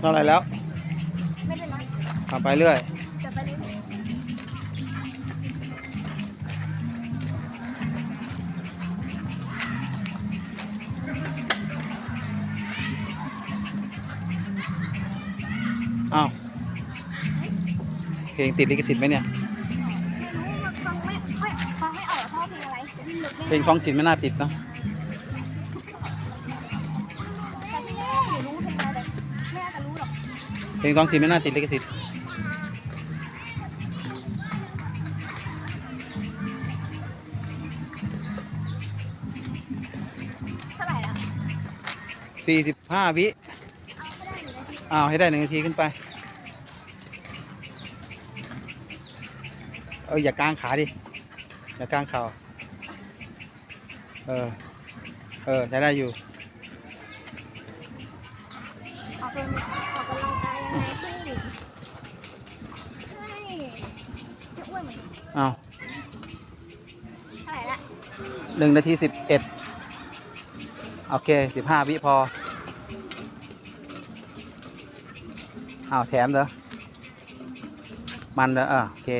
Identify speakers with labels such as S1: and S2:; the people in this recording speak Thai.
S1: เท่าไหรแล้ว
S2: ไม่เป็นไร
S1: ทำไปเรื่อย
S2: จะไปเรื่อย
S1: อ้าวเพลงติดลิขสิทธิ์ไหมเนี่ย
S2: ไม่รู้ว่าฟังไม่ค่อยฟังไม่ออกว่าเพลงอะไรแต่ที่นึกไม่
S1: เพลงท้องถิ่นไม่น่าติดเนอะ เพลงท้องถิ่นไม่น่าติดลิขสิทธิ์
S2: เท่าไหร่ละ
S1: สี่สิบห้าวิ
S2: เอาไม่ได้อยู่ในที่
S1: อ้าวให้ได้หนึ่งนาทีขึ้นไป เอออย่ากางขาดิ อย่ากางเข่าเออ เออใช้ได้อยู่
S2: ออกกำลังออกกำลังกายยังไงที่ให้จะอ้วน เหมือนกัน
S1: อ้าว
S2: เท่าไหร่ละ
S1: หนึ่งนาทีสิบเอ็ดโอเคสิบห้าวิพออ้าวแถมเหรอมันเหรออ่าโอเค